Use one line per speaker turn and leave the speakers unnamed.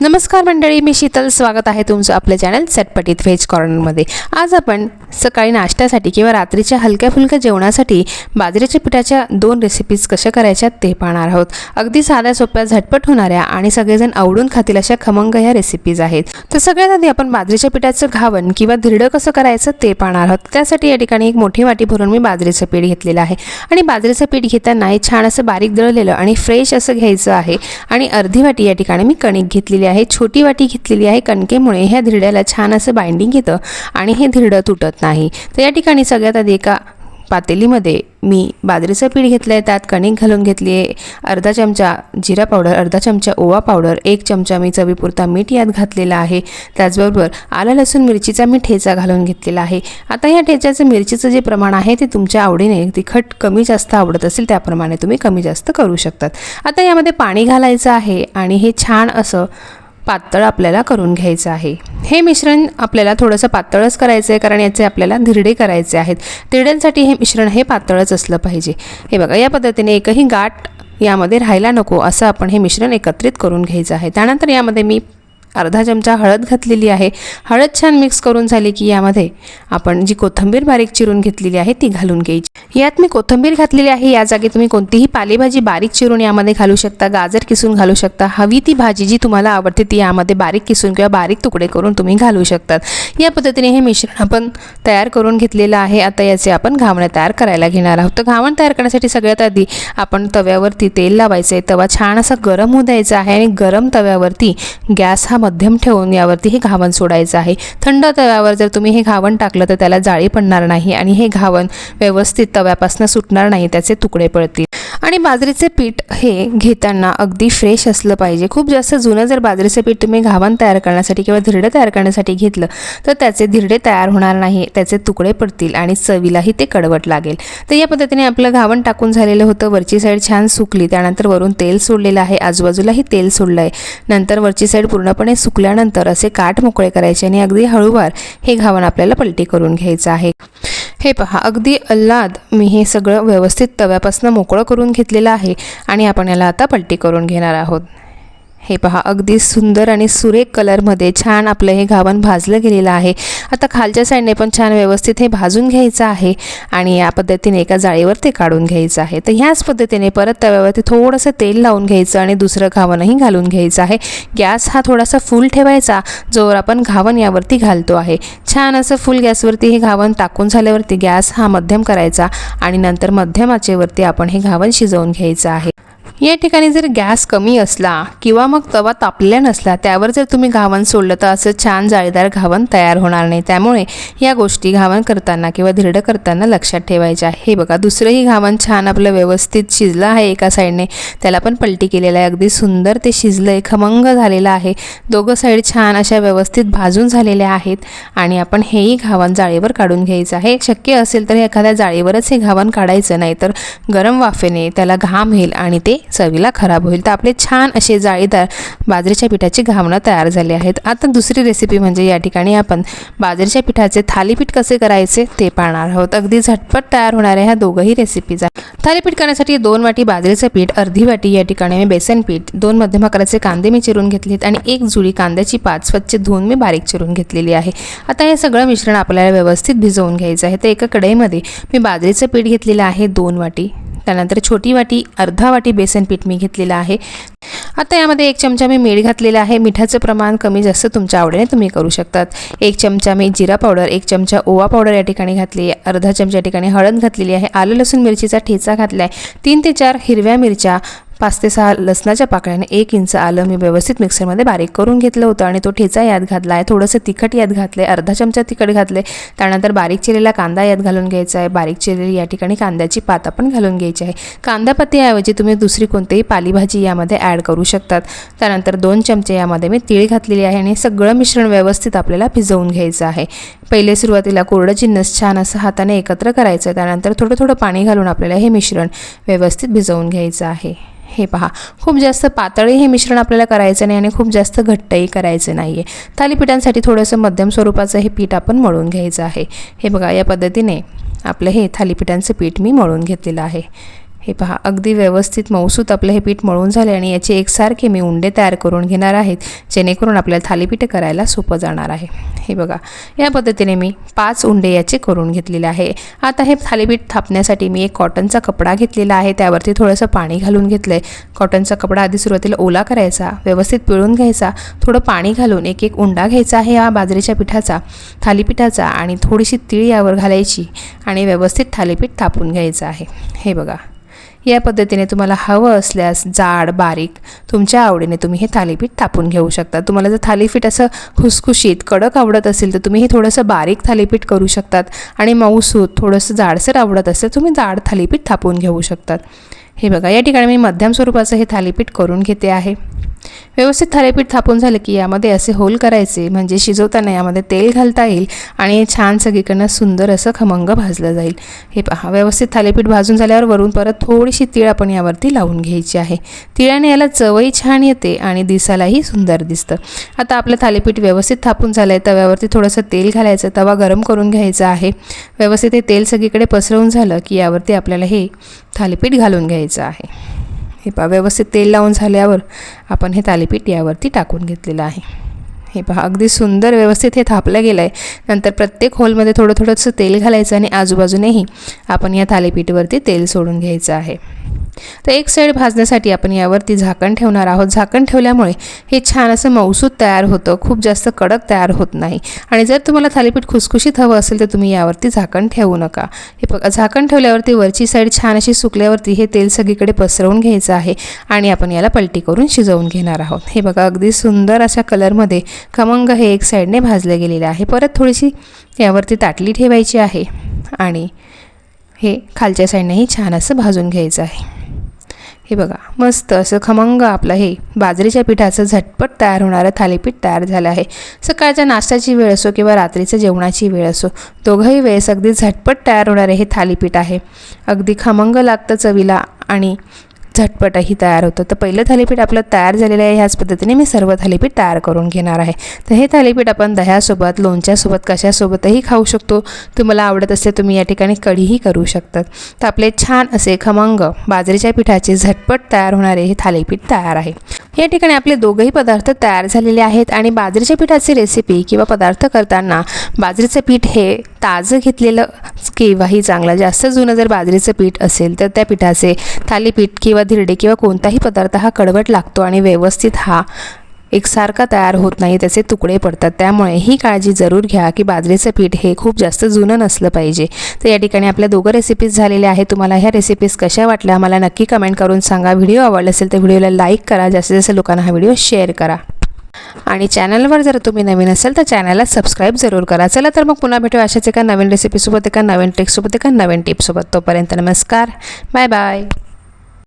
नमस्कार मंडळी मी शीतल. स्वागत आहे तुमचं आपलं चॅनल चटपटीत व्हेज कॉर्नरमध्ये आज आपण सकाळी नाश्त्यासाठी किंवा रात्रीच्या हलक्या फुलक्या जेवणासाठी बाजरीच्या पिठाच्या दोन रेसिपीज कशा करायच्या ते पाहणार आहोत. अगदी साध्या सोप्या झटपट होणाऱ्या आणि सगळेजण आवडून खातील अशा खमंग ह्या रेसिपीज आहेत. तर सगळ्यात आधी आपण बाजरीच्या पिठाचं घावन किंवा धिरडं कसं करायचं ते पाहणार आहोत. त्यासाठी या ठिकाणी एक मोठी वाटी भरून मी बाजरीचं पीठ घेतलेलं आहे. आणि बाजरीचं पीठ घेताना छान असं बारीक दळलेलं आणि फ्रेश असं घ्यायचं आहे. आणि अर्धी वाटी या ठिकाणी मी कणिक घेतलेली आहे छोटी वाटी घेतलेली आहे कणकेमुळे ह्या धिरड्याला छान असं बाइंडिंग येतं आणि हे धिरडं तुटत नाही. तर या ठिकाणी सगळ्यात आधी एका पातेलीमध्ये मी बाजरीचं पीठ घेतलं आहे त्यात कणिक घालून घेतली आहे अर्धा चमचा जिरा पावडर अर्धा चमचा ओवा पावडर एक चमचा मी चवीपुरता मीठ यात घातलेला आहे. त्याचबरोबर आलं लसूण मिरचीचा मी ठेचा घालून घेतलेला आहे. आता या ठेच्याचं मिरचीचं जे प्रमाण आहे ते तुमच्या आवडीने तिखट कमी जास्त आवडत असेल त्याप्रमाणे तुम्ही कमी जास्त करू शकतात. आता यामध्ये पाणी घालायचं आहे आणि हे छान असं पातळ आपल्याला करून घ्यायचं आहे. हे मिश्रण आपल्याला थोडंसं पातळच करायचं आहे कारण याचे आपल्याला धिरडे करायचे आहेत. धिरड्यांसाठी हे मिश्रण हे पातळच असलं पाहिजे. हे बघा या पद्धतीने एकही गाठ यामध्ये राहायला नको असं आपण हे मिश्रण एकत्रित करून घ्यायचं आहे. त्यानंतर यामध्ये मी अर्धा चमचा हळद घातलेली आहे. हळद छान मिक्स करून झाली की यामध्ये आपण जी कोथिंबीर बारीक चिरून घेतलेली आहे ती घालून घ्यायची. यात मी कोथिंबीर घातलेली आहे. या जागी तुम्ही कोणतीही पालेभाजी बारीक चिरून यामध्ये घालू शकता गाजर किसून घालू शकता हवी ती भाजी जी तुम्हाला आवडते ती यामध्ये बारीक किसून किंवा बारीक तुकडे करून तुम्ही घालू शकतात. या पद्धतीने हे मिश्रण आपण तयार करून घेतलेलं आहे. आता याचे आपण घावणे तयार करायला घेणार आहोत. तर घावण तयार करण्यासाठी सगळ्यात आधी आपण तव्यावरती तेल लावायचं आहे तवा छान असा गरम होऊ द्यायचा आहे आणि गरम तव्यावरती गॅस हा मध्यम ठेवून यावरती हे घावण सोडायचं आहे. थंड तव्यावर जर तुम्ही हे घावण टाकलं तर त्याला जाळी पडणार नाही आणि हे घावण व्यवस्थित तव्यापासून सुटणार नाही त्याचे तुकडे पडतील. आणि बाजरीचे पीठ हे घेताना अगदी फ्रेश असलं पाहिजे. खूप जास्त जुनं जर बाजरीचं पीठ तुम्ही घावण तयार करण्यासाठी किंवा धिरडं तयार करण्यासाठी घेतलं तर त्याचे धिरडे तयार होणार नाही त्याचे तुकडे पडतील आणि चवीलाही ते कडवट लागेल. तर या पद्धतीने आपलं घावण टाकून झालेलं होतं. वरची साईड छान सुकली त्यानंतर वरून तेल सोडलेलं आहे. आजूबाजूलाही तेल सोडलं आहे नंतर वरची साईड पूर्णपणे सुकल्यानंतर असे काठ मोकळे करायचे आणि अगदी हळूवार हे घावण आपल्याला पलटी करून घ्यायचं आहे. हे पहा अगदी अल्लाद मी हे सगळं व्यवस्थित तव्यापासून मोकळं करून घेतलेलं आहे आणि आपण याला आता पलटी करून घेणार आहोत. हे पहा अगदी सुंदर आणि सुरेख कलरमध्ये छान आपलं हे घावण भाजलं गेलेलं आहे. आता खालच्या साईडने पण छान व्यवस्थित हे भाजून घ्यायचं आहे आणि या पद्धतीने एका जाळीवर ते काढून घ्यायचं आहे. तर ह्याच पद्धतीने परत तव्यावरती थोडंसं तेल लावून घ्यायचं आणि दुसरं घावणही घालून घ्यायचं आहे. गॅस हा थोडासा फुल ठेवायचा जोवर आपण घावण यावरती घालतो आहे. छान असं फुल गॅसवरती हे घावण टाकून झाल्यावरती गॅस हा मध्यम करायचा आणि नंतर मध्यम आचेवरती आपण हे घावण शिजवून घ्यायचं आहे. या ठिकाणी जर गॅस कमी असला किंवा मग तवा तापलेला नसला त्यावर जर तुम्ही घावण सोडलं तर असं छान जाळीदार घावण तयार होणार नाही. त्यामुळे या गोष्टी घावण करताना किंवा धिरडं करताना लक्षात ठेवायच्या. हे बघा दुसरंही घावण छान आपलं व्यवस्थित शिजलं आहे एका साईडने. त्याला पण पलटी केलेलं आहे. अगदी सुंदर ते शिजलं आहे. खमंग झालेलं आहे. दोघं साईड छान अशा व्यवस्थित भाजून झालेल्या आहेत आणि आपण हेही घावण जाळीवर काढून घ्यायचं आहे. शक्य असेल तर एखाद्या जाळीवरच हे घावण काढायचं नाही तर गरम वाफेने त्याला घाम येईल आणि ते चवीला खराब होईल. तर आपले छान असे जाळीदार बाजरीच्या पिठाची घावणं तयार झाले आहेत. आता दुसरी रेसिपी म्हणजे या ठिकाणी आपण बाजरीच्या पिठाचे थालीपीठ कसे करायचे ते पाहणार आहोत. अगदी झटपट तयार होणाऱ्या ह्या दोघंही रेसिपीज आहेत. थालीपीठ करण्यासाठी दोन वाटी बाजरीचं पीठ अर्धी वाटी या ठिकाणी मी बेसन पीठ दोन मध्यम आकाराचे कांदे मी चिरून घेतलेत आणि एक जुळी कांद्याची पाच स्वच्छ धुवून मी बारीक चिरून घेतलेली आहे. आता हे सगळं मिश्रण आपल्याला व्यवस्थित भिजवून घ्यायचं आहे. तर एका कढईमध्ये मी बाजरीचं पीठ घेतलेलं आहे दोन वाटी. त्यानंतर छोटी वाटी अर्धा वाटी बेसन पीठ मी घेतलेलं आहे. आता यामध्ये एक चमचा मी मीठ घातलेलं आहे. मिठाचं प्रमाण कमी जास्त तुमच्या आवडीने तुम्ही करू शकतात. एक चमचा मी जिरा पावडर एक चमचा ओवा पावडर या ठिकाणी घातली आहे. अर्धा चमचा या ठिकाणी हळद घातलेली आहे. आलं लसूण मिरचीचा ठेचा घातला आहे तीन ते चार हिरव्या मिरच्या पाच ते सहा लसणाच्या पाकळ्याने एक इंच आलं मी व्यवस्थित मिक्सरमध्ये बारीक करून घेतलं होतं आणि तो ठेचा यात घातला आहे थोडंसं तिखट यात घातलं आहे अर्धा चमचा तिखट घातले त्यानंतर बारीक चिरलेला कांदा यात घालून घ्यायचा आहे. बारीक चिरलेली या ठिकाणी कांद्याची पात आपण घालून घ्यायची आहे. कांदापातीऐवजी तुम्ही दुसरी कोणतीही पालीभाजी यामध्ये ॲड करू शकतात. त्यानंतर दोन चमचे यामध्ये मी तीळ घातलेली आहे आणि सगळं मिश्रण व्यवस्थित आपल्याला भिजवून घ्यायचं आहे. पहिले सुरुवातीला कोरडं जिन्नस छान असं हाताने एकत्र करायचं त्यानंतर थोडं थोडं पाणी घालून आपल्याला हे मिश्रण व्यवस्थित भिजवून घ्यायचं आहे. हे पहा खूप जास्त पातळही हे मिश्रण आपल्याला करायचं नाही आणि खूप जास्त घट्टही करायचं नाही आहे थालीपीठांसाठी थोडंसं मध्यम स्वरूपाचं हे पीठ आपण मळून घ्यायचं आहे. हे बघा या पद्धतीने आपलं हे थालीपीठांचं पीठ मी मळून घेतलेलं आहे. हे पहा अगदी व्यवस्थित मऊसूत आपलं हे पीठ मळून झाले आणि याचे एकसारखे मी उंडे तयार करून घेणार आहेत जेणेकरून आपल्याला थालीपीठ करायला सोपं जाणार आहे. हे बघा या पद्धतीने मी पाच उंडे याचे करून घेतलेले आहे. आता हे थालीपीठ थापण्यासाठी मी एक कॉटनचा कपडा घेतलेला आहे त्यावरती थोडंसं पाणी घालून घेतलं आहे कॉटनचा कपडा आधी सुरुवातीला ओला करायचा व्यवस्थित पिळून घ्यायचा थोडं पाणी घालून एक एक उंडा घ्यायचा आहे या बाजरीच्या पिठाचा थालीपीठाचा आणि थोडीशी तीळ यावर घालायची आणि व्यवस्थित थालीपीठ थापून घ्यायचं आहे. हे बघा या पद्धतीने तुम्हाला हवं असल्यास जाड बारीक तुमच्या आवडीने तुम्ही हे थालीपीठ थापून घेऊ शकता. तुम्हाला जर थालीपीठ असं खुसखुशीत कडक आवडत असेल तर तुम्ही हे थोडंसं बारीक थालीपीठ करू शकतात. आणि मऊसूत थोडंसं जाडसर आवडत असेल तुम्ही जाड थालीपीठ थापून घेऊ शकतात. हे बघा या ठिकाणी मी मध्यम स्वरूपाचं हे थालीपीठ करून घेते आहे. व्यवस्थित थालीपीठ थापून झालं की यामध्ये असे होल करायचे म्हणजे शिजवताना यामध्ये तेल घालता येईल आणि छान सगळीकडनं सुंदर असं खमंग भाजलं जाईल. हे पहा व्यवस्थित थालीपीठ भाजून झाल्यावर वरून परत थोडीशी तीळ आपण यावरती लावून घ्यायची आहे. तिळाने याला चवही छान येते आणि दिसायलाही सुंदर दिसतं. आता आपलं थालीपीठ व्यवस्थित थापून झालं आहे तव्यावरती थोडंसं तेल घालायचं तवा गरम करून घ्यायचा आहे. व्यवस्थित हे तेल सगळीकडे पसरवून झालं की यावरती आपल्याला हे थालीपीठ घालून घ्यायचं आहे. हे पहा व्यवस्थित तेल लावून झाल्यावर आपण हे थालीपीठ यावरती टाकून घेतलेलं आहे. हे पहा अगदी सुंदर व्यवस्थित हे थापलं गेलं आहे नंतर प्रत्येक होलमध्ये थोडं थोडंसं तेल घालायचं आणि आजूबाजूनेही आपण या थालीपीठवरती तेल सोडून घ्यायचं आहे. तर एक साईड भाजण्यासाठी आपण यावरती झाकण ठेवणार आहोत. झाकण ठेवल्यामुळे हे छान असं मौसूद तयार होतं. खूप जास्त कडक तयार होत नाही. आणि जर तुम्हाला थालीपीठ खुसखुशीत हवं असेल तर तुम्ही यावरती झाकण ठेवू नका. हे बघा झाकण ठेवल्यावरती वरची साईड छान अशी सुकल्यावरती हे तेल सगळीकडे पसरवून घ्यायचं आहे आणि आपण याला पलटी करून शिजवून घेणार आहोत. हे बघा अगदी सुंदर अशा कलरमध्ये खमंग हे एक साईडने भाजले गेलेले आहे. परत थोडीशी यावरती ताटली ठेवायची आहे आणि हे खालच्या साईडनेही छान असं भाजून घ्यायचं आहे. हे बघा मस्त असं खमंग आपलं हे बाजरीच्या पिठाचं झटपट तयार होणारं थालीपीठ तयार झालं आहे. सकाळच्या नाश्त्याची वेळ असो किंवा रात्रीचं जेवणाची वेळ असो दोघंही वेळेस अगदी झटपट तयार होणारे हे थालीपीठ आहे. अगदी खमंग लागतं चवीला आणि झटपटही तयार होतं. तर पहिलं थालीपीठ आपलं तयार झालेलं आहे ह्याच पद्धतीने मी सर्व थालीपीठ तयार करून घेणार आहे. तर हे थालीपीठ आपण दह्यासोबत लोणच्यासोबत कशासोबतही खाऊ शकतो. तुम्हाला आवडत असेल तुम्ही या ठिकाणी कढीही करू शकतात. तर आपले छान असे खमंग बाजरीच्या पिठाचे झटपट तयार होणारे हे थालीपीठ तयार आहे. या ठिकाणी आपले दोघंही पदार्थ तयार झालेले आहेत आणि बाजरीच्या पिठाची रेसिपी किंवा पदार्थ करताना बाजरीचं पीठ हे ताजं घेतलेलं केव्हाही चांगलं. जास्त जुनं जर बाजरीचं पीठ असेल तर त्या पिठाचे थालीपीठ किंवा धिरडे किंवा कोणताही पदार्थ हा कडवट लागतो आणि व्यवस्थित हा एकसारखा तयार होत नाही त्याचे तुकडे पडतात. त्यामुळे ही काळजी जरूर घ्या की बाजरीचं पीठ हे खूप जास्त जुनं नसलं पाहिजे. तर या ठिकाणी आपल्या दोघं रेसिपीज झालेल्या आहेत. तुम्हाला ह्या रेसिपीज कशा वाटल्या मला नक्की कमेंट करून सांगा. व्हिडिओ आवडला असेल तर व्हिडिओला लाईक करा. जास्तीत जास्त लोकांना हा व्हिडिओ शेअर करा. आणि चॅनलवर जर तुम्ही नवीन असेल तर चॅनलला सबस्क्राईब जरूर करा. चला तर मग पुन्हा भेटू अशाच एका नवीन रेसिपीसोबत एका नवीन ट्रिकसोबत एका नवीन टिपसोबत तोपर्यंत नमस्कार. Bye bye